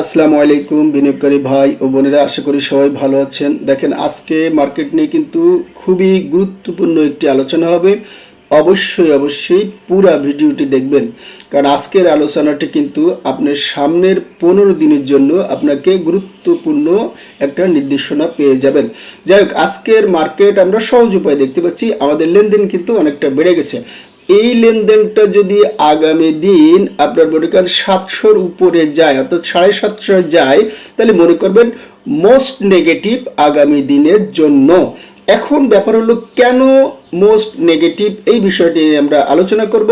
আসসালামু আলাইকুম বিনিয়োগকারী ভাই ও বোনেরা, আশা করি সবাই ভালো আছেন। দেখেন, আজকে মার্কেট নিয়ে কিন্তু খুবই গুরুত্বপূর্ণ একটি আলোচনা হবে। অবশ্যই অবশ্যই পুরা ভিডিওটি দেখবেন। কারণ আজকের আলোচনাটি কিন্তু আপনার সামনের পনেরো দিনের জন্য আপনাকে গুরুত্বপূর্ণ একটা নির্দেশনা পেয়ে যাবেন। যাই হোক, আজকের মার্কেট আমরা সহজ উপায় দেখতে পাচ্ছি। আমাদের লেনদেন কিন্তু অনেকটা বেড়ে গেছে। এই লেনদেনটা যদি আগামী দিন আপনার মনে করেন সাতশোর উপরে যায়, অর্থাৎ সাড়ে সাতশো যায়, তাহলে মনে করবেন মোস্ট নেগেটিভ আগামী দিনের জন্য। এখন ব্যাপার হলো কেন মোস্ট নেগেটিভ এই বিষয়টি আমরা আলোচনা করব।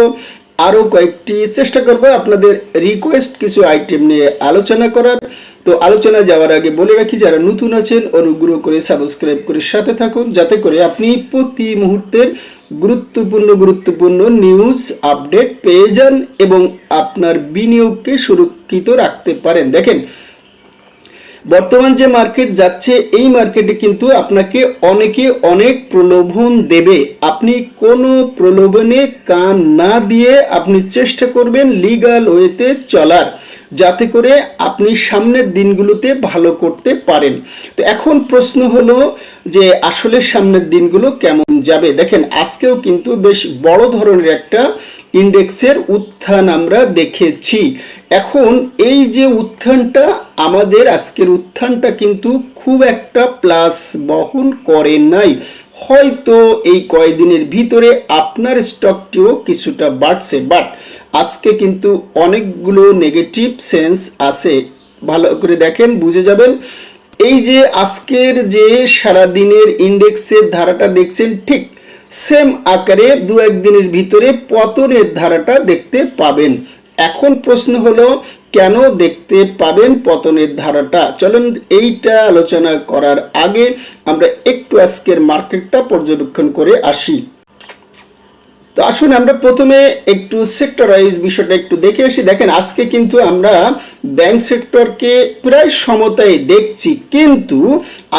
আরও কয়েকটি চেষ্টা করব আপনাদের রিকোয়েস্ট কিছু আইটেম নিয়ে আলোচনা করার। তো আলোচনা যাওয়ার আগে বলে রাখি, যারা নতুন আছেন, অনুগ্রহ করে সাবস্ক্রাইব করে সাথে থাকুন, যাতে করে আপনি প্রতি মুহূর্তের গুরুত্বপূর্ণ গুরুত্বপূর্ণ নিউজ আপডেট পেয়ে যান এবং আপনার বিনিয়োগকে সুরক্ষিত রাখতে পারেন। দেখেন বর্তমান যে মার্কেট যাচ্ছে, এই মার্কেটে কিন্তু আপনাকে অনেকে অনেক প্রলোভন দেবে। আপনি কোনো প্রলোভনে কান না দিয়ে আপনি চেষ্টা করবেন লিগাল ওয়েতে চলার, যাতে করে আপনি সামনের দিনগুলোতে ভালো করতে পারেন। তো এখন প্রশ্ন হলো যে, আসলে সামনের দিনগুলো কেমন যাবে? দেখেন, আজকেও কিন্তু বেশ বড় ধরনের একটা ইন্ডেক্সের উত্থান আমরা দেখেছি। এখন এই যে উত্থানটা, আমাদের আজকের উত্থানটা কিন্তু খুব একটা প্লাস বহন করে নাই। হয়তো এই কয়েকদিনের ভিতরে আপনার স্টকটিও কিছুটা বাড়ছে বাট আজকে কিন্তু অনেকগুলো নেগেটিভ সেন্স আছে। ভালো করে দেখেন, বুঝে যাবেন। এই যে আজকের যে সারাদিনের ইন্ডেক্সের ধারাটা দেখছেন, ঠিক সেম আকারে দু একদিনের ভিতরে পতনের ধারাটা দেখতে পাবেন। এখন প্রশ্ন হলো, কেন দেখতে পাবেন পতনের ধারাটা? চলুন এইটা আলোচনা করার আগে আমরা একটু আজকের মার্কেটটা পর্যবেক্ষণ করে আসি। তো আসুন আমরা প্রথমে একটু সেক্টর ওয়াইজ বিষয়টা একটু দেখে আসি। দেখেন, আজকে কিন্তু আমরা ব্যাংক সেক্টরকে প্রায় সমতায় দেখছি, কিন্তু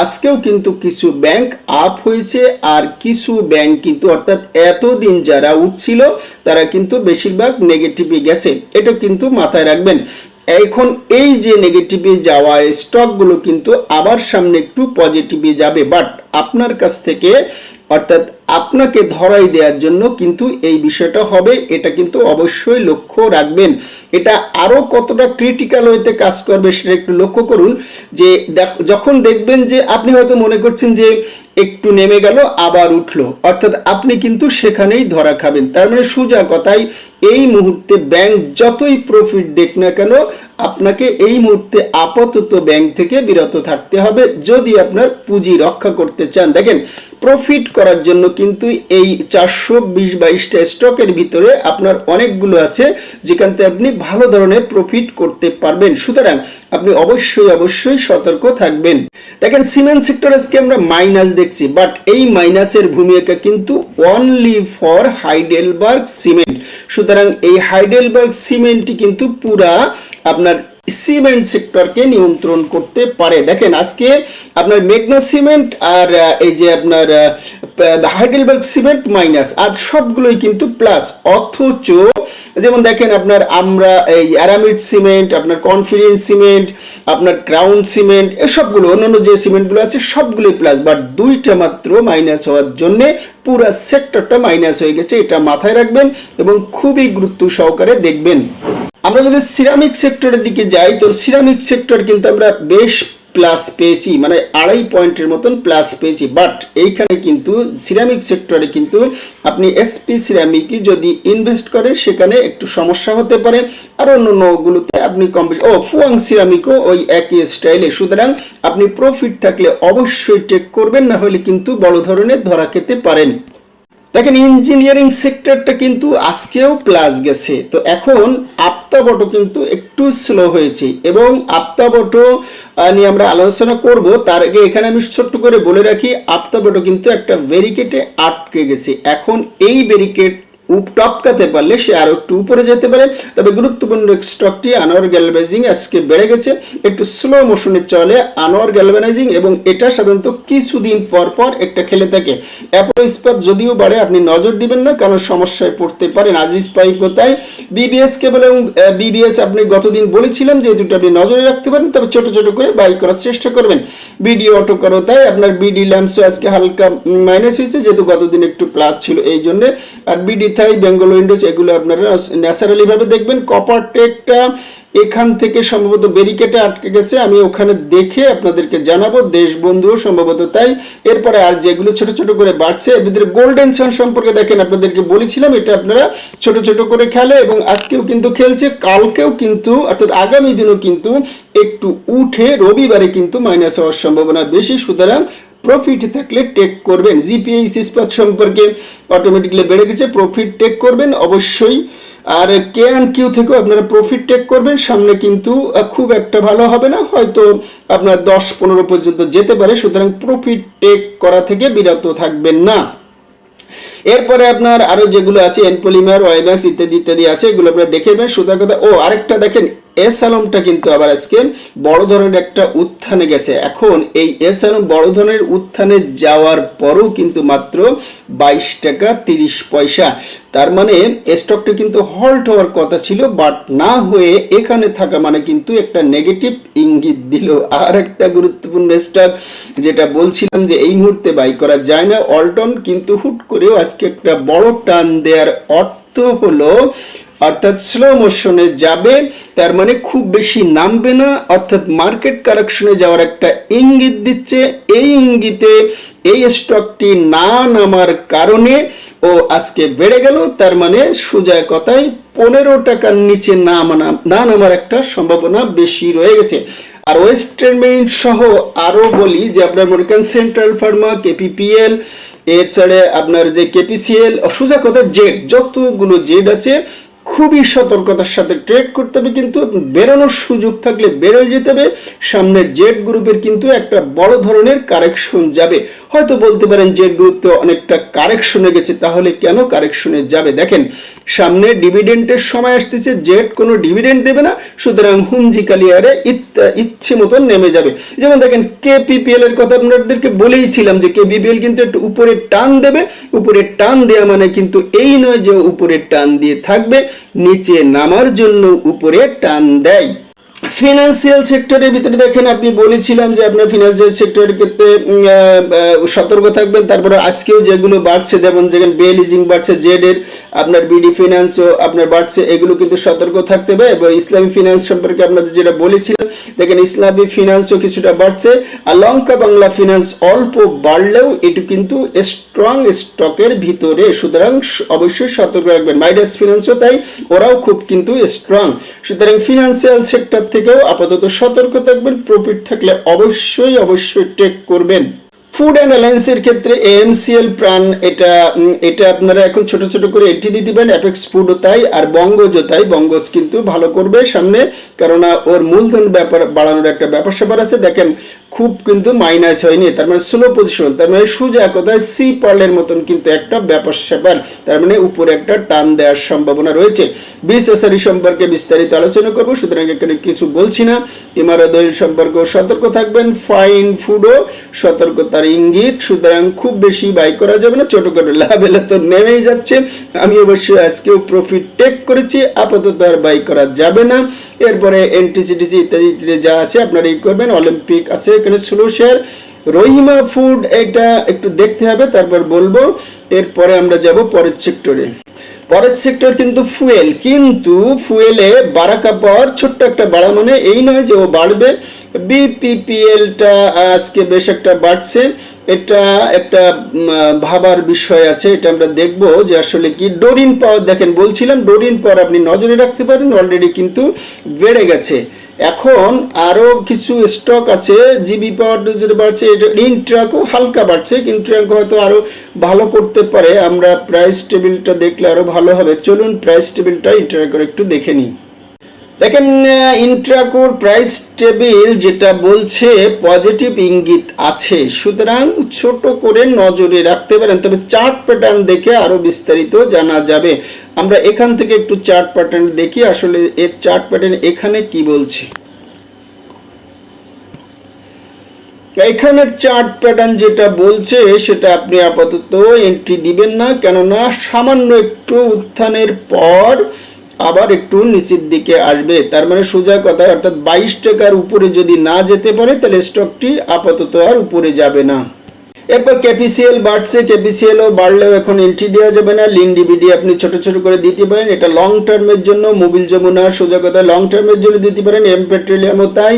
আজকেও কিন্তু কিছু ব্যাংক আপ হয়েছে আর কিছু ব্যাংক কিন্তু অর্থাৎ এতদিন যারা উঠছিল তারা কিন্তু বেশিরভাগ নেগেটিভে গেছে। এটা কিন্তু মাথায় রাখবেন। এখন এই যে নেগেটিভে যাওয়া স্টকগুলো কিন্তু আবার সামনে একটু পজিটিভে যাবে। বাট আপনার কাছ থেকে, অর্থাৎ আপনাকে ধরাই দেওয়ার জন্য কিন্তু এই বিষয়টা হবে, এটা কিন্তু অবশ্যই লক্ষ্য রাখবেন। এটা আরও কতটা ক্রিটিক্যাল হইতে কাজ করবে সেটা একটু লক্ষ্য করুন যে যখন দেখবেন যে আপনি হয়তো মনে করছেন যে একটু নেমে গেল, আবার উঠল। অর্থাৎ আপনি কিন্তু সেখানেই ধরা খাবেন। তার মানে সোজা কথাই এই মুহূর্তে ব্যাংক যতই প্রফিট দেখ না কেন, আপনাকে এই মুহূর্তে আপাতত ব্যাংক থেকে বিরত থাকতে হবে। যদি আপনার পুঁজি রক্ষা করতে চান, দেখেন প্রফিট করার জন্য কিন্তু এই চারশো বিশ বাইশটা স্টকের ভিতরে আপনার অনেকগুলো আছে যেখান থেকে আপনি ভালো ধরনের প্রফিট করতে পারবেন। সুতরাং আপনি অবশ্যই অবশ্যই সতর্ক থাকবেন। দেখেন সিমেন্ট সেক্টর আজকে আমরা মাইনাস দেখছি বাট এই মাইনাসের ভূমিকা কিন্তু অনলি ফর হাইডেলবার্গ সিমেন্ট সুতরাং এই হাইডেলবার্গ সিমেন্টটি কিন্তু পুরা আপনার সিমেন্ট সেক্টরকে নিয়ন্ত্রণ করতে পারে। দেখেন, আজকে আপনার মেঘনা সিমেন্ট আর এই যে আপনার হাইডেলবার্গ সিমেন্ট মাইনাস, আর সবগুলোই কিন্তু প্লাস। অথচ, যেমন দেখেন আপনার আমরা এই অ্যারামিড সিমেন্ট, আপনার কনফিডেন্স সিমেন্ট, আপনার ক্রাউন সিমেন্ট এসবগুলো অন্যান্য যে সিমেন্টগুলো আছে, সবগুলোই প্লাস। বাট দুইটা মাত্র মাইনাস হওয়ার জন্যে পুরো সেক্টরটা মাইনাস হয়ে গেছে, এটা মাথায় রাখবেন এবং খুবই গুরুত্ব সহকারে দেখবেন। আমরা যদি সিরামিক সেক্টরের দিকে যাই, তো সিরামিক সেক্টর কিন্তু আমরা বেশ প্লাস পেয়েছি মানে আড়াই পয়েন্টের মতন প্লাস পেয়েছি। বাট এইখানে কিন্তু সিরামিক সেক্টরে কিন্তু আপনি এসপি সিরামিকই যদি ইনভেস্ট করেন, সেখানে একটু সমস্যা হতে পারে। আর অন্য অন্যগুলোতে আপনি কম ও ফুয়াং সিরামিকও ওই একই স্টাইলে সুতরাং আপনি প্রফিট থাকলে অবশ্যই টেক করবেন, না হলে কিন্তু বড় ধরনের ধরা খেতে পারেন। দেখেন ইঞ্জিনিয়ারিং সেক্টরটা কিন্তু আজকেও প্লাস গেছে। তো এখন আপ্তাবটো কিন্তু একটু স্লো হয়েছে এবং আপ্তাবটো নিয়ে আমরা আলোচনা করব। তার আগে এখানে আমি ছোট্ট করে বলে রাখি আপ্তাবটো কিন্তু একটা ব্যারিকেটে আটকে গেছে। এখন এই ব্যারিকেড টপকাতে পারলে সে আরও একটু উপরে যেতে পারে। তবে গুরুত্বপূর্ণ স্টকটি আনোয়ার গ্যালভানাইজিং আজকে বেড়ে গেছে। একটু স্লো মোশনে চলে আনোয়ার গ্যালভানাইজিং এবং এটা সাধারণত কিছুদিন পর পর একটা খেলে থাকে। অ্যাপোলো ইস্পাত যদিও বাড়ে, আপনি নজর দিবেন না, কারণ সমস্যায় পড়তে পারেন। আজিজ পাইপও তাই বিবিএস কেবল এবং বিবিএস আপনি গতদিন বলেছিলাম যে দুটো আপনি নজরে রাখতে পারেন, তবে ছোট ছোট করে বাই করার চেষ্টা করবেন। বিডি অটো করো তাই আপনার বিডি ল্যাম্পসও আজকে হালকা মাইনাস হয়েছে, যেহেতু গতদিন একটু প্লাস ছিল এই জন্য। আর বিডি থাই বেঙ্গল উইন্ডোজ এগুলো আপনারা ন্যাচারালি ভাবে দেখবেন। কপার টেকটা এখান থেকে সম্ভবত ব্যারিকেটে আটকে গেছে। আমি ওখানে দেখে আপনাদেরকে জানাব। দেশবন্ধুও সম্ভবত তাই। এরপরে আর যেগুলো ছোট ছোট করে বাড়ছে, এর ভিতরে গোল্ডেন সান সম্পর্কে দেখেন আপনাদেরকে বলেছিলাম। এটা আপনারা ছোট ছোট করে খেলে এবং আজকেও কিন্তু খেলছে, কালকেও কিন্তু, অর্থাৎ আগামী দিনও কিন্তু একটু উঠে রবিবারে কিন্তু মাইনাস হওয়ার সম্ভাবনা বেশি। সুতরাং প্রফিট থাকলে টেক করবেন। জিপিএইচ ইস্পাত সম্পর্কে অটোমেটিকলি বেড়ে গেছে প্রফিট টেক করবেন অবশ্যই। আর কে অ্যান্ড কিউ থেকেও আপনারা প্রফিট টেক করবেন, সামনে কিন্তু খুব একটা ভালো হবে না, হয়তো আপনার দশ পনেরো পর্যন্ত যেতে পারে, সুতরাং প্রফিট টেক করা থেকে বিরত থাকবেন না। এরপরে আপনার আরও যেগুলো আছে এনপলিমার ওয়াইম্যাক্স ইত্যাদি ইত্যাদি আছে, এগুলো আপনারা দেখে নেবেন সুতরাং কথা। ও, আরেকটা দেখেন এস আলমটা কিন্তু আবার আজকে বড় ধরনের একটা উত্থানে গেছে। এখন এই এস আলম বড় ধরনের উত্থানে যাওয়ার পরও কিন্তু মাত্র বাইশ টাকা তিরিশ পয়সা। তার মানে স্টকটা কিন্তু হল্ট হওয়ার কথা ছিল বাট না হয়ে এখানে থাকা মানে কিন্তু একটা নেগেটিভ ইঙ্গিত দিল। আর একটা গুরুত্বপূর্ণ স্টক যেটা বলছিলাম যে এই মুহূর্তে বাই করা যায় না অল্টন কিন্তু হুট করেও আজকে একটা বড় টান দেওয়ার অর্থ হলো অর্থাৎ স্লো মোশনে যাবে, তার মানে খুব বেশি নামবে না, অর্থাৎ মার্কেট কারেকশনে যাওয়ার একটা ইঙ্গিত দিচ্ছে। এই ইঙ্গিতে এই স্টকটি না নামার কারণে ও আজকে বেড়ে গেল, তার মানে সোজা কথায় পনেরো টাকার নিচে না মানা, না নামার একটা সম্ভাবনা বেশি রয়ে গেছে। আর ওয়েস্টার্ন মেরিন সহ আরও বলি যে আপনার মনে করেন সেন্ট্রাল ফার্মা কেপিপিএল এছাড়া আপনার যে কেপিসিএল সোজা কথা জেড যতগুলো জেড আছে খুবই সতর্কতার সাথে ট্রেড করতে হবে কিন্তু বেরোনোর সুযোগ থাকলে বেরোয় যেতে হবে। সামনে জেড গ্রুপের কিন্তু একটা বড় ধরনের কারেকশন যাবে। হয়তো বলতে পারেন যে গ্রুপ তো অনেকটা কারেকশনে গেছে, তাহলে কেন কারেকশনে যাবে? দেখেন, সামনে ডিভিডেন্টের সময় আসতেছে, জেড কোনো ডিভিডেন্ট দেবে না, সুতরাং হুমজি কালিয়ারে ইচ্ছে মতন নেমে যাবে। যেমন দেখেন কেপিপিএল এর কথা আপনাদেরকে বলেইছিলাম যে কেপিপিএল কিন্তু একটু উপরে টান দেবে। উপরে টান দেওয়া মানে কিন্তু এই নয় যে উপরে টান দিয়ে থাকবে, নিচে নামার জন্য উপরে টান দেয়। ফিনান্সিয়াল সেক্টরের ভিতরে দেখেন আপনি বলেছিলাম যে আপনার ফিনান্সিয়াল সেক্টরের ক্ষেত্রে সতর্ক থাকবেন। তারপরে আজকেও যেগুলো বাড়ছে, যেমন যেখানে বে লিজিং বাড়ছে জেড এর, আপনার বিডি ফিনান্সও আপনার বাড়ছে, এগুলো কিন্তু সতর্ক থাকতে হবে এবং ইসলামী ফিনান্স সম্পর্কে আপনাদের যেটা বলেছিলাম, দেখেন ইসলামী ফিনান্সও কিছুটা বাড়ছে। আর লঙ্কা বাংলা ফিনান্স অল্প বাড়লেও এটি কিন্তু স্ট্রং স্টকের ভিতরে। সুতরাং অবশ্যই সতর্ক রাখবেন। মাইডাস ফিনান্সও তাই, ওরাও খুব কিন্তু স্ট্রং সুতরাং ফিনান্সিয়াল সেক্টর থেকেও আপাতত সতর্ক থাকবেন প্রফিট থাকলে অবশ্যই অবশ্যই টেক করবেন। ফুড অ্যান্ড অ্যালায়েন্সের ক্ষেত্রে এএমসিএল প্রাণ এটা এটা আপনারা এখন ছোট ছোট করে এটি দিয়ে দিবেন অ্যাপেক্স ফুডও তাই, আর বঙ্গজও তাই বঙ্গজ কিন্তু ভালো করবে সামনে কেননা ওর মূলধন ব্যাপার, বাড়ানোর একটা ব্যাপার স্যাপার আছে, দেখেন খুব কিন্তু মাইনাস হয়নি, তার মানে স্লো পজিশন তার মানে সোজা কথায় সি পার্লের মতন কিন্তু একটা ব্যাপার স্যাপার, তার মানে উপরে একটা টান দেওয়ার সম্ভাবনা রয়েছে। বিএসএসআরি সম্পর্কে বিস্তারিত আলোচনা করব, সুতরাং এখানে কিছু বলছি না, ইমারত সম্পর্কেও সতর্ক থাকবেন ফাইন ফুডও সতর্কতার ইঙ্গিত, সুতরাং খুব বেশি বাই করা যাবে না ছোট করে লাভ এলে তো নেমেই যাচ্ছে। আমি অবশ্যই আজকেও প্রফিট টেক করেছি, আপাতত আর বাই করা যাবে না। এরপরে এনটিসিটিসি ইত্যাদি ইত্যাদি যা আছে আপনারা ই করবেন। অলিম্পিক আছে এখানে স্লো শেয়ার রহিমা ফুড এটা একটু দেখতে হবে, তারপর বলব। এরপরে আমরা যাব পরের সেক্টরে পরের সেক্টর কিন্তু ফুয়েল কিন্তু ফুয়েলে বাড়া পাওয়ার ছোট্ট একটা বাড়া মানে এই নয় যে ও বাড়বে। বিপিপিএলটা আজকে বেশ একটা বাড়ছে। এটা একটা ভাবার বিষয় আছে, এটা আমরা দেখব যে আসলে কি। ডোরিন পাওয়ার দেখেন, বলছিলাম ডোরিন পাওয়ার আপনি নজরে রাখতে পারেন অলরেডি কিন্তু বেড়ে গেছে। এখন আরও কিছু স্টক আছে জিবি পাওয়ার যেটা বাড়ছে, এটা ইন্ট্রাকও হালকা বাড়ছে, কিন্তু হয়তো আরও ভালো করতে পারে, আমরা প্রাইস টেবিলটা দেখলে আরও ভালো হবে। চলুন প্রাইস টেবিলটা ইন্ট্রাক করে একটু দেখে নিই। দেখেন ইন্ট্রাকোর প্রাইস টেবিল যেটা বলছে পজিটিভ ইঙ্গিত আছে। সুতরাং ছোট করে নজরে রাখতে পারেন, তবে চার্ট প্যাটার্ন দেখে আরও বিস্তারিত জানা যাবে। আমরা এখান থেকে একটু চার্ট প্যাটার্ন দেখি, আসলে এর চার্ট প্যাটার্ন এখানে কি বলছে। এখানে চার্ট প্যাটার্ন যেটা বলছে, সেটা আপনি আপাতত এন্ট্রি দিবেন না, কেননা সামান্য একটু উত্থানের পর আবার একটু নিচের দিকে আসবে। তার মানে সোজা কথা, অর্থাৎ বাইশ টাকার উপরে যদি না যেতে পারে, তাহলে স্টকটি আপাতত আর উপরে যাবে না। এরপর ক্যাপিসিএল বাড়ছে, ক্যাপিসিএলও বাড়লেও এখন এন্ট্রি দেওয়া যাবে না। লিন ডিবিডি আপনি ছোট ছোট করে দিতে পারেন, এটা লং টার্মের জন্য, মোবিল যমুনা সোজা কথা লং টার্মের জন্য দিতে পারেন এম পেট্রোলিয়ামও তাই।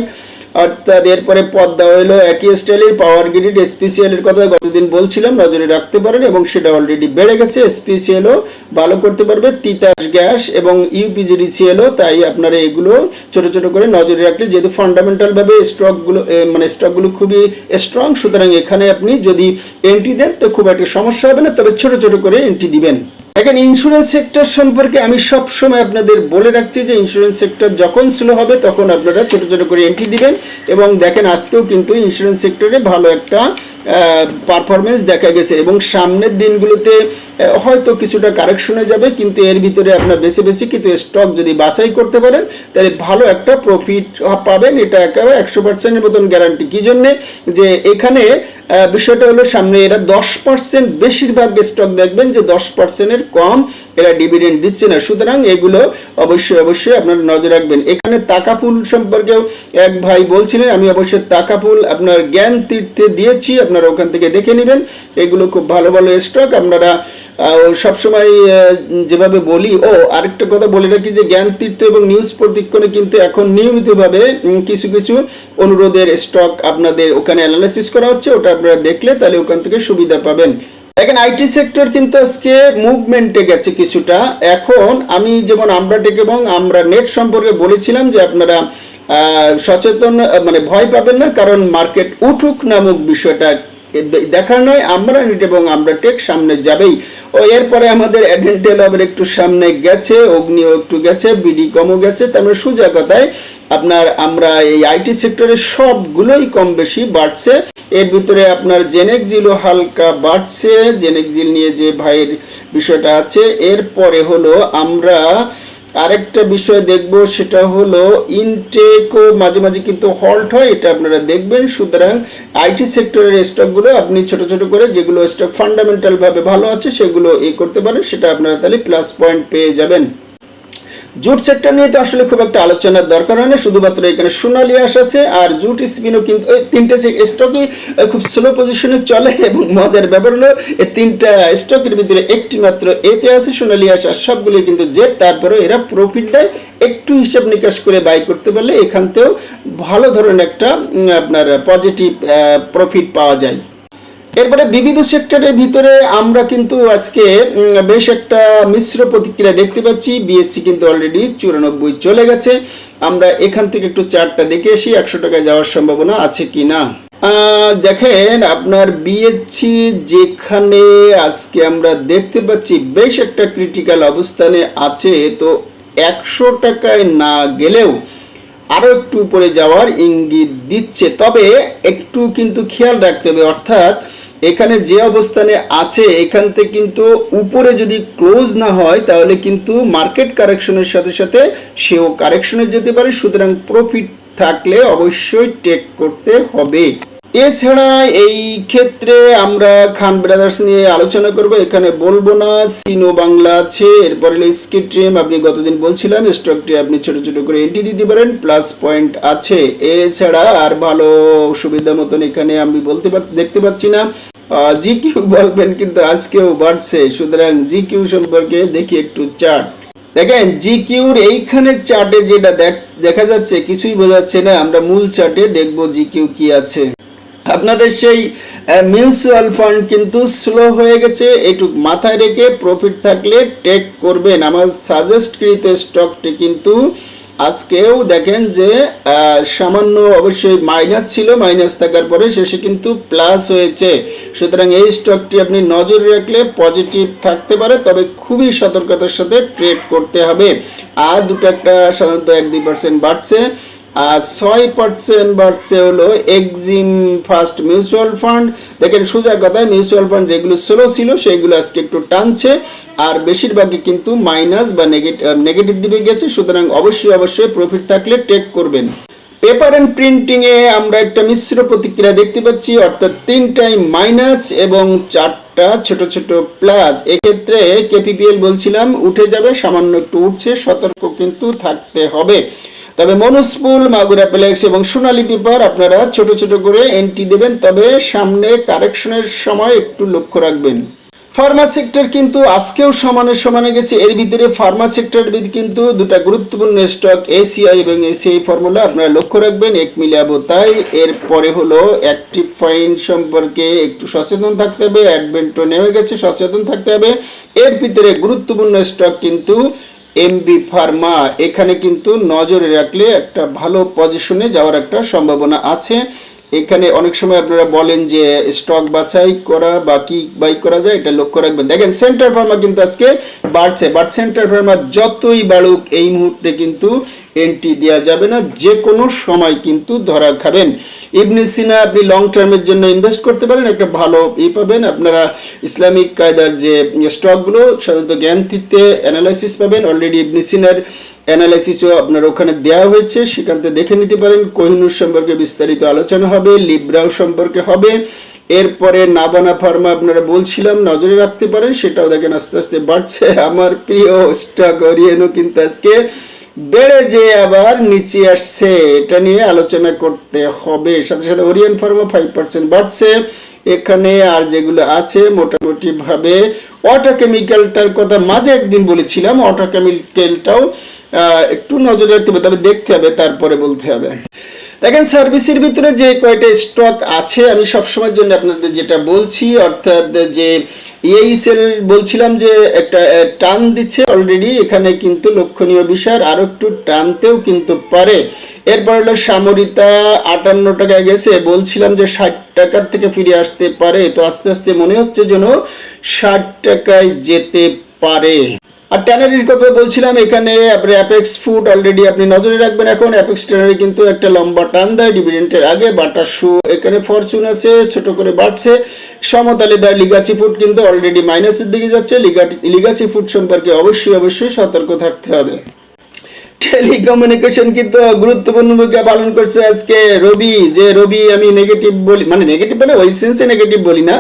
অর্থাৎ এরপরে পদ দেওয়া হলো একই স্টাইলের পাওয়ার গ্রিড এসপিসিএল এর কথা গতদিন বলছিলাম, নজরে রাখতে পারেন এবং সেটা অলরেডি বেড়ে গেছে। এসপিসিএলও ভালো করতে পারবে তিতাস গ্যাস এবং ইউপিজিডিসিএলও তাই আপনারা এগুলো ছোট ছোট করে নজরে রাখলে যেহেতু ফান্ডামেন্টাল ভাবে স্টকগুলো মানে স্টকগুলো খুবই স্ট্রং সুতরাং এখানে আপনি যদি এন্ট্রি দেন, তো খুব একটা সমস্যা হবে না, তবে ছোট ছোট করে এন্ট্রি দিবেন। দেখেন ইন্স্যুরেন্স সেক্টর সম্পর্কে আমি সব সময় আপনাদের বলে রাখছি যে ইন্স্যুরেন্স সেক্টর যখন স্লো হবে, তখন আপনারা ছোট ছোট করে এন্ট্রি দিবেন এবং দেখেন আজকেও কিন্তু ইন্স্যুরেন্স সেক্টরে ভালো একটা পারফরমেন্স দেখা গেছে এবং সামনের দিনগুলোতে হয়তো কিছুটা কারেকশনে যাবে, কিন্তু এর ভিতরে আপনার বেশি বেশি কিন্তু স্টক যদি বাছাই করতে পারেন, তাহলে ভালো একটা প্রফিট পাবেন। এটা একেবারে একশো পার্সেন্টের মতন গ্যারান্টি কি জন্যে? যে এখানে বিষয়টা হলো সামনে এরা দশ পার্সেন্ট বেশিরভাগ স্টক দেখবেন যে দশ পার্সেন্টের কম এরা ডিভিডেন্ড দিচ্ছে না। সুতরাং এগুলো অবশ্যই অবশ্যই আপনারা নজর রাখবেন। এখানে তাকাপুল সম্পর্কেও এক ভাই বলছিলেন, আমি অবশ্যই তাকাপুল আপনার জ্ঞান তীর্থে দিয়েছি, আপনারা ওখান থেকে দেখে নেবেন। এগুলো খুব ভালো ভালো স্টক আপনারা সবসময় যেভাবে বলি, ও, আরেকটা কথা বলে রাখি যে, জ্ঞান তীর্থ এবং নিউজ প্রতিক্ষণে কিন্তু এখন নিয়মিতভাবে কিছু কিছু অনুরোধের স্টক আপনাদের ওখানে অ্যানালাইসিস করা হচ্ছে। ওটা আপনারা দেখলে তাহলে ওখান থেকে সুবিধা পাবেন। দেখেন আইটি সেক্টর কিন্তু আজকে মুভমেন্টে গেছে কিছুটা। এখন আমি যেমন আমরা টেক এবং আমরা নেট সম্পর্কে বলেছিলাম যে, আপনারা সচেতন মানে ভয় পাবেন না, কারণ মার্কেট উঠুক নামক বিষয়টা দেখার নয়, আমরা নিট এবং আমরা টেক সামনে যাবেই। ও, এরপরে আমাদের অ্যাডেন্টেল আবার একটু সামনে গেছে, অগ্নিও একটু গেছে, বিডি কমও গেছে, তার মানে সোজা কথায় আপনার, আমরা এই আইটি সেক্টরের সবগুলোই কম বেশি বাড়ছে। এর ভিতরে আপনার জেনেক জিলও হালকা বাড়ছে জেনেক জিল নিয়ে যে ভাইয়ের বিষয়টা আছে, এরপরে হলো আমরা আরেকটা বিষয় দেখব, সেটা হলো ইনটেকও মাঝে মাঝে কিন্তু হল্ট হয়, এটা আপনারা দেখবেন। সুতরাং আইটি সেক্টরের স্টকগুলো আপনি ছোট ছোট করে যেগুলো স্টক ফান্ডামেন্টাল ভাবে ভালো আছে, সেগুলো এ করতে পারেন, সেটা আপনারা তাহলে প্লাস পয়েন্ট পেয়ে যাবেন। জুট সেক্টর নিয়ে তো আসলে খুব একটা আলোচনার দরকার হয় না, শুধুমাত্র এখানে সোনালি আস আছে আর জুট স্পিনও কিন্তু, এই তিনটে স্টকই খুব স্লো পজিশনে চলে এবং মজার ব্যাপার হলো এই তিনটা স্টকের ভিতরে একটি মাত্র এতে আছে সোনালি আস আর সবগুলো কিন্তু জেট, তারপরে এরা প্রফিট দেয়। একটু হিসাব নিকাশ করে বাই করতে পারলে এখান থেকেও ভালো ধরনের একটা আপনার পজিটিভ প্রফিট পাওয়া যায়। এরপরে বিবিধ সেক্টরের ভিতরে আমরা কিন্তু আজকে বেশ একটা মিশ্র প্রতিক্রিয়া দেখতে পাচ্ছি। বিএসসি কিন্তু অলরেডি চুরানব্বই চলে গেছে। আমরা এখান থেকে একটু চারটা দেখে আসি, একশো টাকায় যাওয়ার সম্ভাবনা আছে কি না দেখেন আপনার বিএসসি যেখানে আজকে আমরা দেখতে পাচ্ছি, বেশ একটা ক্রিটিক্যাল অবস্থানে আছে। তো একশো টাকায় না গেলেও আরও একটু উপরে যাওয়ার ইঙ্গিত দিচ্ছে। তবে একটু কিন্তু খেয়াল রাখতে হবে, অর্থাৎ এখানে যে অবস্থানে আছে এখান থেকে কিন্তু উপরে যদি ক্লোজ না হয়, তাহলে কিন্তু মার্কেট কারেকশনের সাথে সাথে সেও কারেকশনে যেতে পারে। সুতরাং প্রফিট থাকলে অবশ্যই টেক করতে হবে। এছাড়া এই ক্ষেত্রে আমরা খান ব্রাদার্স নিয়ে আলোচনা করব। এখানে বলব না, সিনো বাংলা আছে, এরপরে হলো স্কিট ট্রিম আপনি গতদিন বলছিলাম স্টকটি আপনি ছোট ছোট করে এন্ট্রি দিতে পারেন প্লাস পয়েন্ট আছে। এছাড়া আর ভালো সুবিধা মতন এখানে আমি বলতে দেখতে পাচ্ছি না। জি কিউ বলবেন কিন্তু আজকেও বাড়ছে, সুতরাং জি কিউ সম্পর্কে দেখি একটু চার্ট। দেখেন জি কিউর এইখানে চার্টে যেটা দেখা যাচ্ছে, কিছুই বোঝাচ্ছে না, আমরা মূল চার্টে দেখব জি কিউ কি আছে। আপনাদের সেই মিউচুয়াল ফান্ড কিন্তু স্লো হয়ে গেছে। এটুক মাথায় রেখে প্রফিট থাকলে টেক করবেন। আমার সাজেস্টকৃত স্টকটি কিন্তু আজকেও দেখেন যে সামান্য অবশ্যই মাইনাস ছিল মাইনাস থাকার পরে শেষে কিন্তু প্লাস হয়েছে। সুতরাং এই স্টকটি আপনি নজরে রাখলে পজিটিভ থাকতে পারে, তবে খুবই সতর্কতার সাথে ট্রেড করতে হবে। আর দুটো একটা সাধারণত এক দুই পার্সেন্ট বাড়ছে। আর ছয় পার্সেন্ট বাড়ছে হলো এক্সিম ফার্স্ট মিউচুয়াল ফান্ড দেখেন, সোজা কথায় মিউচুয়াল ফান্ড যেগুলো স্লো ছিল, সেগুলো আজকে একটু টানছে। আর বেশিরভাগই কিন্তু মাইনাস বা নেগেটিভ দিকে গেছে। সুতরাং অবশ্যই অবশ্যই প্রফিট থাকলে টেক করবেন। পেপার অ্যান্ড প্রিন্টিং এ আমরা একটা মিশ্র প্রতিক্রিয়া দেখতে পাচ্ছি। অর্থাৎ তিনটাই মাইনাস এবং চারটা ছোট ছোট প্লাস এক্ষেত্রে কেপিপিএল বলছিলাম, উঠে যাবে, সামান্য একটু উঠছে, সতর্ক কিন্তু থাকতে হবে। তবে মনুস্পুল মাগুরা প্লেক্স এবং সোনালী পেপার আপনারা ছোট ছোট করে এন্ট্রি দেবেন, তবে সামনে কারেকশনের সময় একটু লক্ষ্য রাখবেন। ফার্মা সেক্টর কিন্তু আজকেও সমানে সমানে গেছে। এর ভিতরে ফার্মা সেক্টর কিন্তু দুটা গুরুত্বপূর্ণ স্টক এসিআই এবং এসিআই ফর্মুলা আপনারা লক্ষ্য রাখবেন, এক মিলাবো তাই। এরপরে হলো অ্যাক্টিভ ফাইন সম্পর্কে একটু সচেতন থাকতে হবে অ্যাডভেন্টো নেমে গেছে, সচেতন থাকতে হবে। এর ভিতরে গুরুত্বপূর্ণ স্টক কিন্তু এমবি ফার্মা এখানে কিন্তু নজরে রাখলে একটা ভালো পজিশনে যাওয়ার একটা সম্ভাবনা আছে। এখানে অনেক সময় আপনারা বলেন যে স্টক বাছাই করা বা কি বাই করা যায়, এটা লক্ষ্য রাখবেন। দেখেন সেন্টার ফার্মা কিন্তু আজকে বাড়ছে। বাট সেন্টার ফার্মা যতই বাড়ুক, এই মুহূর্তে কিন্তু এন্ট্রি দেওয়া যাবে না যে কোনো সময় কিন্তু ধরা খাবেন। ইবনে সিনা আপনি লং টার্মের জন্য ইনভেস্ট করতে পারেন, একটা ভালো ই পাবেন। আপনারা ইসলামিক কায়দার যে স্টকগুলো, সাধারণত জ্ঞান থিতে অ্যানালাইসিস পাবেন। অলরেডি ইবনে সিনার অ্যানালাইসিসও আপনার ওখানে দেওয়া হয়েছে, সেখান থেকে দেখে নিতে পারেন। কোহিনুর সম্পর্কে বিস্তারিত আলোচনা হবে, লিব্রাও সম্পর্কে হবে। এরপরে নাবানা ফার্মা আপনারা বলছিলাম, নজরে রাখতে পারেন, সেটাও দেখেন আস্তে আস্তে বাড়ছে। আমার প্রিয় স্টক অরিয়েনও কিন্তু আজকে বেড়ে যে আবার নিচে আসছে এটা নিয়ে আলোচনা করতে হবে। সাথে সাথে ওরিয়ান ফার্মা ফাইভ পার্সেন্ট বাড়ছে। এখানে আর যেগুলো আছে মোটামুটি ভাবে ওয়াটার কেমিক্যালটার কথা মাঝে একদিন বলেছিলাম ওয়াটার কেমিক্যালটাও আহ, একটু নজরে রাখতে হবে তবে দেখতে হবে তারপরে বলতে হবে। দেখেন সার্ভিসের ভিতরে যে কয়টা স্টক আছে আমি সবসময়ের জন্য আপনাদের যেটা বলছি অর্থাৎ যে এই সেল বলছিলাম যে একটা টান দিচ্ছে অলরেডি এখানে কিন্তু লক্ষণীয় বিষয় আর আরও একটু টানতেও কিন্তু পারে। এরপর হলো সামরিতা আটান্ন টাকা গেছে, বলছিলাম যে ষাট টাকার থেকে ফিরে আসতে পারে, তো আস্তে আস্তে মনে হচ্ছে যেন ষাট টাকায় যেতে পারে। আর ট্যানারির কথা বলছিলাম, এখানে আপনি অ্যাপেক্স ফুড অলরেডি আপনি নজরে রাখবেন এখন। অ্যাপেক্স ট্যানারি কিন্তু একটা লম্বা টান দেয় ডিভিডেন্টের আগে বাটার শু, এখানে ফরচুন আছে, ছোট করে বাড়ছে। সমতালিদার লিগাসি ফুড কিন্তু অলরেডি মাইনাসের দিকে যাচ্ছে। লিগাসি ফুড সম্পর্কে অবশ্যই অবশ্যই সতর্ক থাকতে হবে। টেলিকমিউনিকেশন কিন্তু গুরুত্বপূর্ণ ভূমিকা পালন করছে আজকে রবি। যে রবি আমি নেগেটিভ বলি মানে নেগেটিভ বলে, ওই সেন্সে নেগেটিভ বলি না।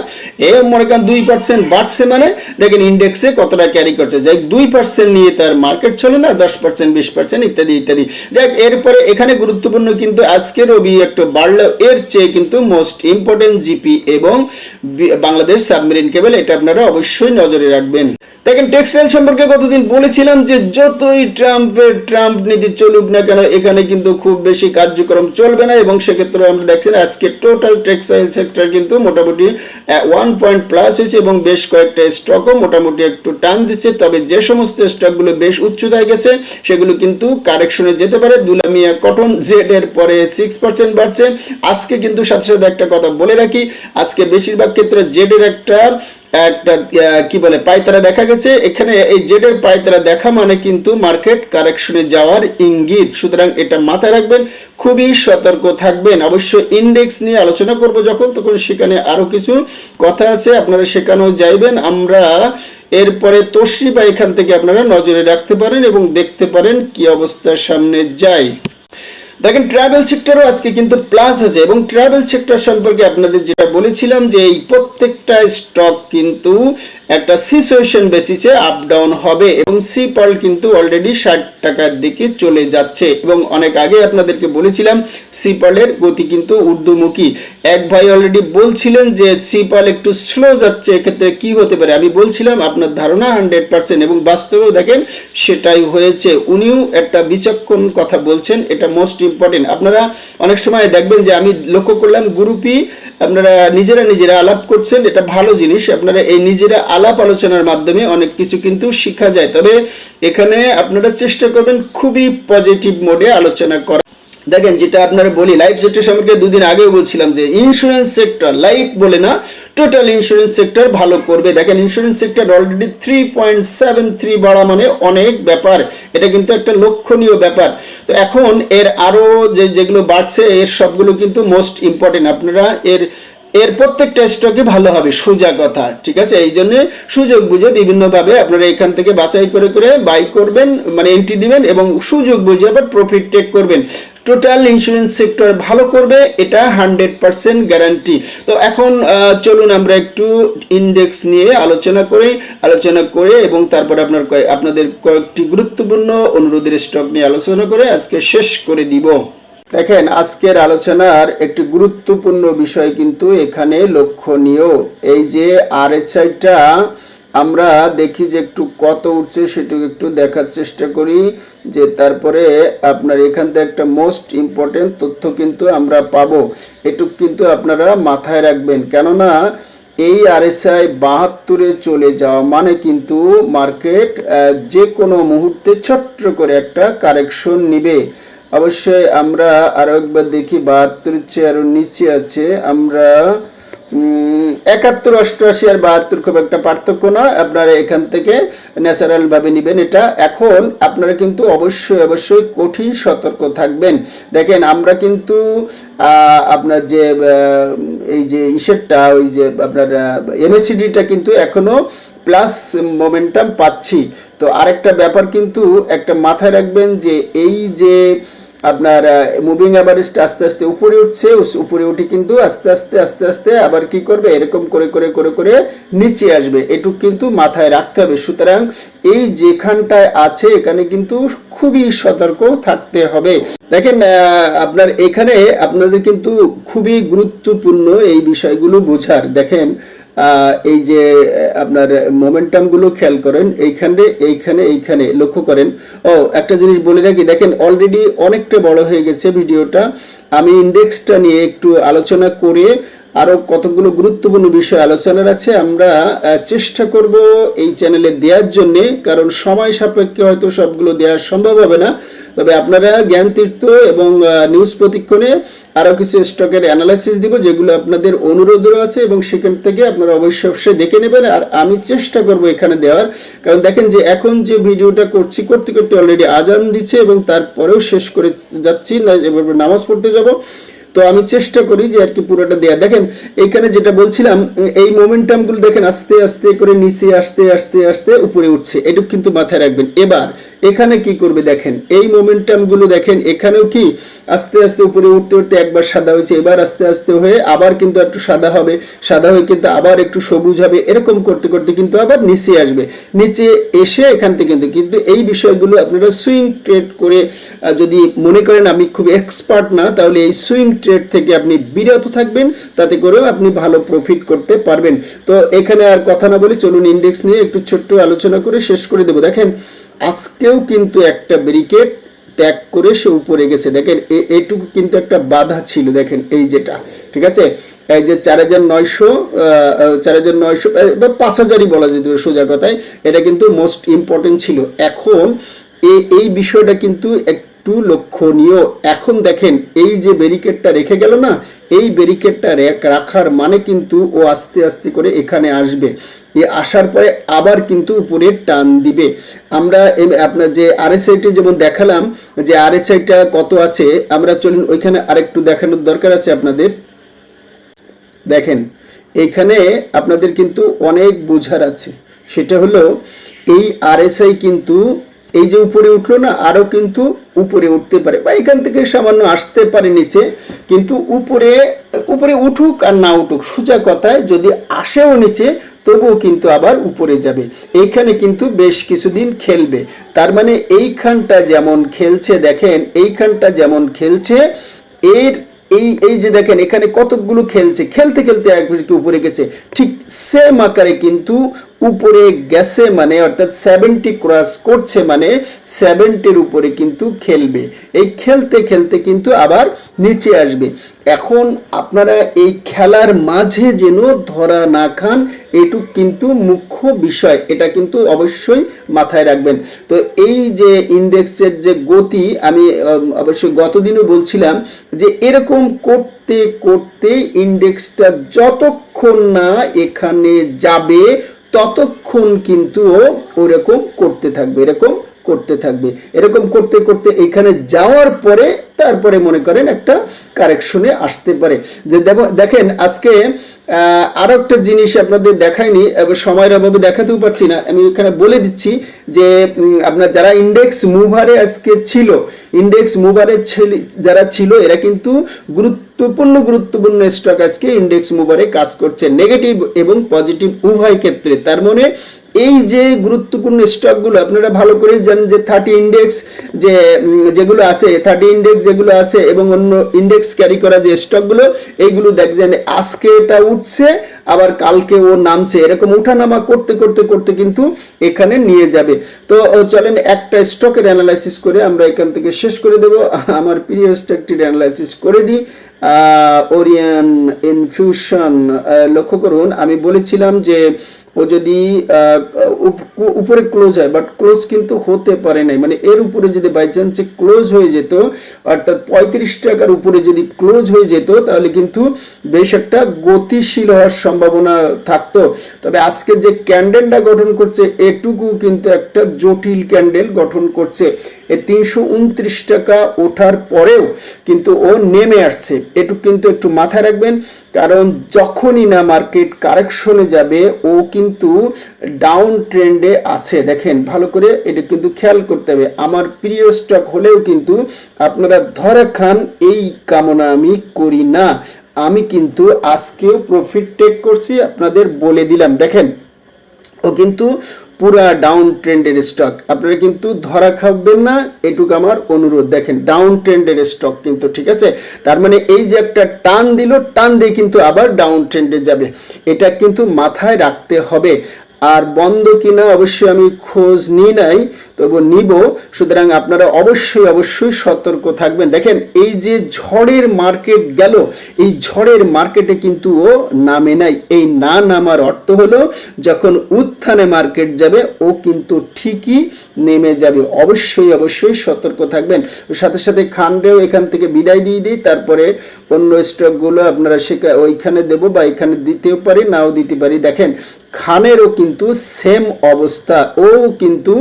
এ মনে করেন দুই পার্সেন্ট বাড়ছে মানে দেখেন ইন্ডেক্সে কতটা ক্যারি করছে। যাই দুই পার্সেন্ট নিয়ে তার মার্কেট চলে না, দশ পার্সেন্ট বিশ পার্সেন্ট ইত্যাদি ইত্যাদি। যাই এরপরে এখানে গুরুত্বপূর্ণ কিন্তু আজকে রবি একটু বাড়লেও এর চেয়ে কিন্তু মোস্ট ইম্পর্টেন্ট জিপি এবং বাংলাদেশ সাবমেরিন কেবল এটা আপনারা অবশ্যই নজরে রাখবেন। দেখেন টেক্সটাইল সম্পর্কে কতদিন বলেছিলাম যে যতই ট্রাম্পের ট্রাম্প নীতি চলুক না কেন, এখানে কিন্তু খুব বেশি কার্যক্রম চলবে না এবং সেক্ষেত্রে আমরা দেখছেন আজকে টোটাল টেক্সটাইল সেক্টর কিন্তু মোটামুটি ওয়ান পয়েন্ট প্লাস হয়েছে এবং বেশ কয়েকটা স্টকও মোটামুটি একটু টান দিচ্ছে। তবে যে সমস্ত স্টকগুলো বেশ উচ্চতায় গেছে, সেগুলো কিন্তু কারেকশনে যেতে পারে। দুলামিয়া কটন জেড এর পরে সিক্স পার্সেন্ট বাড়ছে। আজকে কিন্তু সাথে সাথে একটা কথা বলে রাখি, আজকে বেশিরভাগ ক্ষেত্রে জেড এর একটা একটা কি বলে, পায়তারা দেখা গেছে। এখানে এই জেডের পায়তারা দেখা মানে কিন্তু মার্কেট কারেকশনে যাওয়ার ইঙ্গিত। সুতরাং এটা মাথায় রাখবেন, খুবই সতর্ক থাকবেন। অবশ্য ইন্ডেক্স নিয়ে আলোচনা করব যখন, তখন সেখানে আরও কিছু কথা আছে, আপনারা সেখানেও যাইবেন। আমরা এরপরে তসরিবা এখান থেকে আপনারা নজরে রাখতে পারেন এবং দেখতে পারেন কি অবস্থার সামনে যায়। দেখেন ট্রাভেল সেক্টরও আজকে কিন্তু প্লাস আছে এবং ট্রাভেল সেক্টর সম্পর্কে আপনাদের যেটা বলেছিলাম যে এই প্রত্যেকটা স্টক কিন্তু একটা সিচুয়েশন বেসিসে আপ ডাউন হবে এবং সি পল কিন্তু অলরেডি ষাট টাকার দিকে চলে যাচ্ছে। এবং অনেক আগে আপনাদেরকে বলেছিলাম সি পলের গতি কিন্তু ঊর্ধ্বমুখী। এক ভাই অলরেডি বলছিলেন যে সি পল একটু স্লো যাচ্ছে, এক্ষেত্রে কি হতে পারে? আমি বলছিলাম, আপনার ধারণা হান্ড্রেড পার্সেন্ট এবং বাস্তবেও দেখেন সেটাই হয়েছে। উনিও একটা বিচক্ষণ কথা বলছেন, এটা মোস্ট ইম্পর্টেন্ট আপনারা অনেক সময় দেখবেন যে আমি লক্ষ্য করলাম গ্রুপই আপনারা নিজেরা নিজেরা আলাপ করছেন, এটা ভালো জিনিস। আপনারা এই নিজেরা আলাপ আলোচনার মাধ্যমে অনেক কিছু কিন্তু শেখা যায়। তবে এখানে আপনারা চেষ্টা করবেন খুবই পজিটিভ মোডে আলোচনা করা। দেখেন, যেটা আপনারা বলি লাইফ সেক্টর সম্পর্কে দুদিন আগেও বলছিলাম যে ইন্স্যুরেন্স সেক্টর লাইফ বলে না টোটাল ইন্স্যুরেন্স সেক্টর ভালো করবে। দেখেন insurance sector already three point seven three বাড়া মানে অনেক ব্যাপার। এটা কিন্তু একটা লক্ষণীয় ব্যাপার। তো এখন এর আরও যে, যেগুলো বাড়ছে, এর সবগুলো কিন্তু মোস্ট ইম্পর্টেন্ট আপনারা এর এর প্রত্যেকটা স্টকে ভালো হবে, সোজা কথা, ঠিক আছে? এই জন্য সুযোগ বুঝে বিভিন্নভাবে আপনারা এখান থেকে বাছাই করে করে বাই করবেন মানে এন্ট্রি দিবেন এবং সুযোগ বুঝে আবার প্রফিট টেক করবেন। টোটাল ইন্স্যুরেন্স সেক্টর ভালো করবে, এটা হান্ড্রেড পার্সেন্ট গ্যারান্টি তো এখন চলুন আমরা একটু ইন্ডেক্স নিয়ে আলোচনা করি, আলোচনা করে এবং তারপর আপনার আপনাদের কয়েকটি গুরুত্বপূর্ণ অনুরোধের স্টক নিয়ে আলোচনা করে আজকে শেষ করে দিব। দেখেন, আজকের আলোচনার একটি গুরুত্বপূর্ণ বিষয় কিন্তু এখানে লক্ষণীয়। এই যে আরএসআইটা আমরা দেখি যে একটু কত উঠছে সেটুকু একটু দেখার চেষ্টা করি, যে তারপরে আপনার এখান থেকে একটা মোস্ট ইম্পর্টেন্ট তথ্য কিন্তু আমরা পাবো। এটুক কিন্তু আপনারা মাথায় রাখবেন। কেননা এই আরএসআই বাহাত্তরে চলে যাওয়া মানে কিন্তু মার্কেট যে কোনো মুহূর্তে ছোট্ট করে একটা কারেকশন নিবে। অবশ্যই আমরা আরও একবার দেখি বাহাত্তরের চেয়ে আরও নিচে আছে। আমরা একাত্তর, অষ্টআশি আর বাহাত্তর খুব একটা পার্থক্য নয়। আপনারা এখান থেকে ন্যাচারাল ভাবে নেবেন এটা। এখন আপনারা কিন্তু অবশ্যই অবশ্যই কঠিন সতর্ক থাকবেন। দেখেন, আমরা কিন্তু আপনার যে এই যে ইসেরটা, ওই যে আপনার এমএসিডিটা কিন্তু এখনও প্লাস মোমেন্টাম পাচ্ছি। তো আরেকটা ব্যাপার কিন্তু একটা মাথায় রাখবেন যে, এই যে আপনার মুভিং অ্যাভারেজটা আস্তে আস্তে উপরে উঠছে উপরে উঠে কিন্তু আস্তে আস্তে আস্তে আস্তে আবার কি করবে? এরকম করে করে করে করে নিচে আসবে। এটুক কিন্তু মাথায় রাখতে হবে। সুতরাং এই যেখানটায় আছে, এখানে কিন্তু খুবই সতর্ক থাকতে হবে। দেখেন আপনার এখানে আপনাদের কিন্তু খুবই গুরুত্বপূর্ণ এই বিষয়গুলো বোঝার। দেখেন এই যে আপনার মোমেন্টামগুলো খেয়াল করেন, এইখানে এইখানে এইখানে লক্ষ্য করেন। ও, একটা জিনিস বলে রাখি, দেখেন অলরেডি অনেকটা বড় হয়ে গেছে ভিডিওটা আমি ইন্ডেক্সটা নিয়ে একটু আলোচনা করে আরও কতগুলো গুরুত্বপূর্ণ বিষয় আলোচনার আছে, আমরা চেষ্টা করব এই চ্যানেলে দেওয়ার জন্য, কারণ সময় সাপেক্ষে হয়তো সবগুলো দেওয়া সম্ভব হবে না। তবে আপনারা জ্ঞান তীর্থ এবং নিউজ প্রতিক্ষণে আরও কিছু স্টকের অ্যানালাইসিস দিব, যেগুলো আপনাদের অনুরোধও আছে এবং সেখান থেকে আপনারা অবশ্যই অবশ্যই দেখে নেবেন। আর আমি চেষ্টা করব এখানে দেওয়ার, কারণ দেখেন যে এখন যে ভিডিওটা করছি, করতে করতে অলরেডি আজান দিচ্ছে এবং তারপরেও শেষ করে যাচ্ছি, না নামাজ পড়তে যাব। তো আমি চেষ্টা করি যে আর কি পুরোটা দেয়া। দেখেন, এখানে যেটা বলছিলাম এই মোমেন্টামগুলো দেখেন আস্তে আস্তে করে নিচে, আসতে আসতে আসতে উপরে উঠছে। এটুক কিন্তু মাথায় রাখবেন। এবার এখানে কি করবে দেখেন, এই মোমেন্টামগুলো দেখেন, এখানেও কি আস্তে আস্তে উপরে উঠতে উঠতে একবার সাদা হয়েছে, এবার আস্তে আস্তে হয়ে আবার কিন্তু একটু সাদা হবে, সাদা হয়ে কিন্তু আবার একটু সবুজ হবে, এরকম করতে করতে কিন্তু আবার নিচে আসবে। নিচে এসে এখান থেকে কিন্তু কিন্তু এই বিষয়গুলো আপনারা সুইং ট্রেড করে যদি মনে করেন আমি খুব এক্সপার্ট না, তাহলে এই সুইং ট্রেড থেকে আপনি বিরত থাকবেন, তাতে করেও আপনি ভালো প্রফিট করতে পারবেন। তো এখানে আর কথা না বলে চলুন ইন্ডেক্স নিয়ে একটু ছোট্ট আলোচনা করে শেষ করে দেবো। দেখেন আজকেও কিন্তু একটা ব্যারিকেড ত্যাগ করে সে উপরে গেছে। দেখেন এটুকু কিন্তু একটা বাধা ছিল, দেখেন, এই যেটা, ঠিক আছে? এই যে চার হাজার নয়শো চার হাজার নয়শো বা পাঁচ হাজারই বলা যেতে সোজা কথায়, এটা কিন্তু মোস্ট ইম্পর্টেন্ট ছিল। এখন এই বিষয়টা কিন্তু একটু লক্ষণীয়। এখন দেখেন, এই যে ব্যারিকেডটা রেখে গেল না, এই ব্যারিকেডটা রাখার মানে কিন্তু ও আস্তে আস্তে করে এখানে আসবে। এ আসার পরে আবার কিন্তু উপরে টান দিবে। আমরা আপনার যে আরএসআইটি যেমন দেখালাম, যে আর আরএসআইটা কত আছে, আমরা চলুন ওইখানে আরেকটু দেখানোর দরকার আছে আপনাদের। দেখেন এইখানে আপনাদের কিন্তু অনেক বোঝার আছে। সেটা হলো, এই আরএসআই কিন্তু এই যে উপরে উঠল না, আরও কিন্তু উপরে উঠতে পারে। বা এখান থেকে সামান্য আসতে পারে নিচে, কিন্তু উপরে উপরে উঠুক আর না উঠুক, সোজা কথায় যদি আসেও নিচে, তবুও কিন্তু আবার উপরে যাবে। এইখানে কিন্তু বেশ কিছুদিন খেলবে। তার মানে এইখানটা যেমন খেলছে, দেখেন, এইখানটা যেমন খেলছে, এর এই এই যে দেখেন, এখানে কতকগুলো খেলছে। খেলতে খেলতে একটু উপরে গেছে। ঠিক সেম আকারে কিন্তু উপরে গেছে মানে অর্থাৎ সেভেন্টি ক্রস করছে মানে সেভেন্টির উপরে কিন্তু খেলবে। এই খেলতে খেলতে কিন্তু আবার নিচে আসবে। এখন আপনারা এই খেলার মাঝে যেন ধরা না খান, এটুক কিন্তু মুখ্য বিষয়। এটা কিন্তু অবশ্যই মাথায় রাখবেন। তো এই যে ইন্ডেক্সের যে গতি, আমি অবশ্যই গতদিনও বলছিলাম যে এরকম করতে করতে ইন্ডেক্সটা যতক্ষণ না এখানে যাবে ততক্ষণ কিন্তু ও ওরকম করতে থাকবে। এরকম করতে থাকবে। এরকম করতে করতে এখানে যাওয়ার পরে তারপরে মনে করেন একটা কারেকশনে আসতে পারে। যে দেখেন আজকে আহ, আরও একটা জিনিস আপনাদের দেখায়নি সময়ের অভাবে দেখাতেও পারছি না। আমি এখানে বলে দিচ্ছি যে আপনার যারা ইন্ডেক্স মুভারে আজকে ছিল ইন্ডেক্স মুভারে যারা ছিল এরা কিন্তু গুরুত্বপূর্ণ গুরুত্বপূর্ণ স্টক আজকে ইন্ডেক্স মুভারে কাজ করছে নেগেটিভ এবং পজিটিভ উভয় ক্ষেত্রে। তার মানে এই যে গুরুত্বপূর্ণ স্টকগুলো আপনারা ভালো করে জানেন যে থার্টি ইন্ডেক্স যে যেগুলো আছে থার্টি ইন্ডেক্স যেগুলো আছে এবং অন্য ইন্ডেক্স ক্যারি করা যে স্টকগুলো, এইগুলো দেখছেন, আজকে এটা উঠছে, আবার কালকে ও নামছে। এরকম উঠানামা করতে করতে করতে কিন্তু এখানে নিয়ে যাবে। তো চলেন একটা স্টকের অ্যানালাইসিস করে আমরা এখান থেকে শেষ করে দেব। আমার প্রিয় স্টকটির অ্যানালাইসিস করে দিই। ওরিয়ান ইনফিউশন লক্ষ্য করুন, আমি বলেছিলাম যে ও যদি উপরে ক্লোজ হয় বাট ক্লোজ কিন্তু হতে পারে নাই। মানে এর উপরে যদি বাই চান্সে ক্লোজ হয়ে যেত, অর্থাৎ পঁয়ত্রিশ টাকার উপরে যদি ক্লোজ হয়ে যেত, তাহলে কিন্তু বেশ একটা গতিশীল হওয়ার সম্ভাবনা থাকতো। তবে আজকে যে ক্যান্ডেলটা গঠন করছে, এটুকু কিন্তু একটা জটিল ক্যান্ডেল গঠন করছে। এ তিনশো উনত্রিশ টাকা ওঠার পরেও কিন্তু ও নেমে আসছে। এটুকু কিন্তু একটু মাথায় রাখবেন কারণ যখনই না মার্কেট কারেকশনে যাবে, ও কিন্তু ডাউন ট্রেন্ডে আছে। দেখেন, ভালো করে এটা কিন্তু খেয়াল করতে হবে। আমার প্রিয় স্টক হলেও কিন্তু আপনারা ধরে খান, এই কামনা আমি করি না। আমি কিন্তু আজকেও প্রফিট টেক করছি, আপনাদের বলে দিলাম। দেখেন, ও কিন্তু পুরা ডাউন ট্রেন্ডের স্টক আপনারা কিন্তু ধরা খাবেন না, এটুকু আমার অনুরোধ। দেখেন ডাউন ট্রেন্ডের স্টক কিন্তু, ঠিক আছে? তার মানে এই যে একটা টান দিল, টান দিয়ে কিন্তু আবার ডাউন ট্রেন্ডে যাবে। এটা কিন্তু মাথায় রাখতে হবে। আর বন্ধ কিনা অবশ্যই আমি খোঁজ নিই নাই। তবু নিব, সুতরাং আপনারা অবশ্যই অবশ্যই সতর্ক থাকবেন। দেখেন, এই যে ঝড়ের মার্কেট গেল, এই ঝড়ের মার্কেটে কিন্তু ও নামে নাই। এই না নামার অর্থ হলো, যখন উত্থানে মার্কেট যাবে, ও কিন্তু ঠিকই নেমে যাবে। অবশ্যই অবশ্যই সতর্ক থাকবেন। সাথে সাথে খানরেও এখান থেকে বিদায় দিয়ে দিই। তারপরে অন্য স্টকগুলো আপনারা সেখানে ওইখানে দেবো বা এখানে দিতেও পারি, নাও দিতে পারি। দেখেন, খানেরও কিন্তু সেম অবস্থা। ও কিন্তু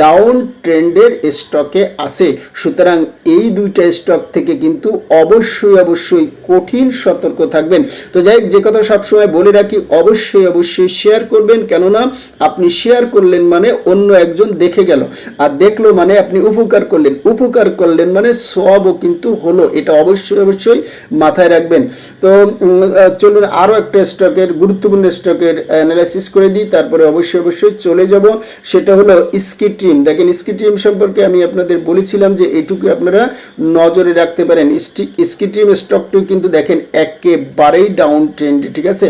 ডাউন ট্রেন্ডের স্টকে আছে। সুতরাং এই দুইটা স্টক থেকে কিন্তু অবশ্যই অবশ্যই কঠিন সতর্ক থাকবেন। তো যাই যে কথা সবসময় বলে রাখি, অবশ্যই অবশ্যই শেয়ার করবেন। কেননা আপনি শেয়ার করলেন মানে অন্য একজন দেখে গেল। আর দেখল মানে আপনি উপকার করলেন। উপকার করলেন মানে সবও কিন্তু হলো। এটা অবশ্যই অবশ্যই মাথায় রাখবেন। তো চলুন আরও একটা স্টকের গুরুত্বপূর্ণ স্টকের অ্যানালাইসিস করে দিই। তারপরে অবশ্যই অবশ্যই চলে যাব। সেটা হলো স্কিট্রিম দেখেন, স্কিট্রিম সম্পর্কে আমি আপনাদের বলেছিলাম যে এটুকু আপনারা নজরে রাখতে পারেন। স্কিট্রিম স্টকটি কিন্তু দেখেন একেবারেই ডাউন ট্রেন্ডে ঠিক আছে?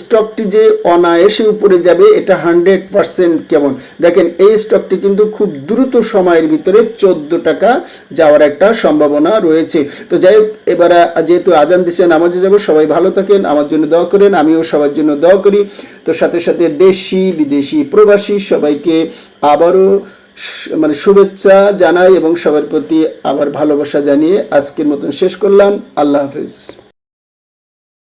স্টকটি যে অনায়াসে উপরে যাবে, এটা হান্ড্রেড পার্সেন্ট কেমন? দেখেন, এই স্টকটি কিন্তু খুব দ্রুত সময়ের ভিতরে চোদ্দ টাকা যাওয়ার একটা সম্ভাবনা রয়েছে। তো যাই হোক, এবার যেহেতু আজান দিছে, নামাজে যাব, সবাই ভালো থাকেন, আমার জন্য দোয়া করেন, আমিও সবার জন্য দোয়া করি। তো সাথে সাথে দেশি, বিদেশি প্রবাসী সবাইকে আবারও মানে শুভেচ্ছা জানাই এবং সবার প্রতি আবার ভালোবাসা জানিয়ে আজকের মতন শেষ করলাম। আল্লাহ হাফিজ।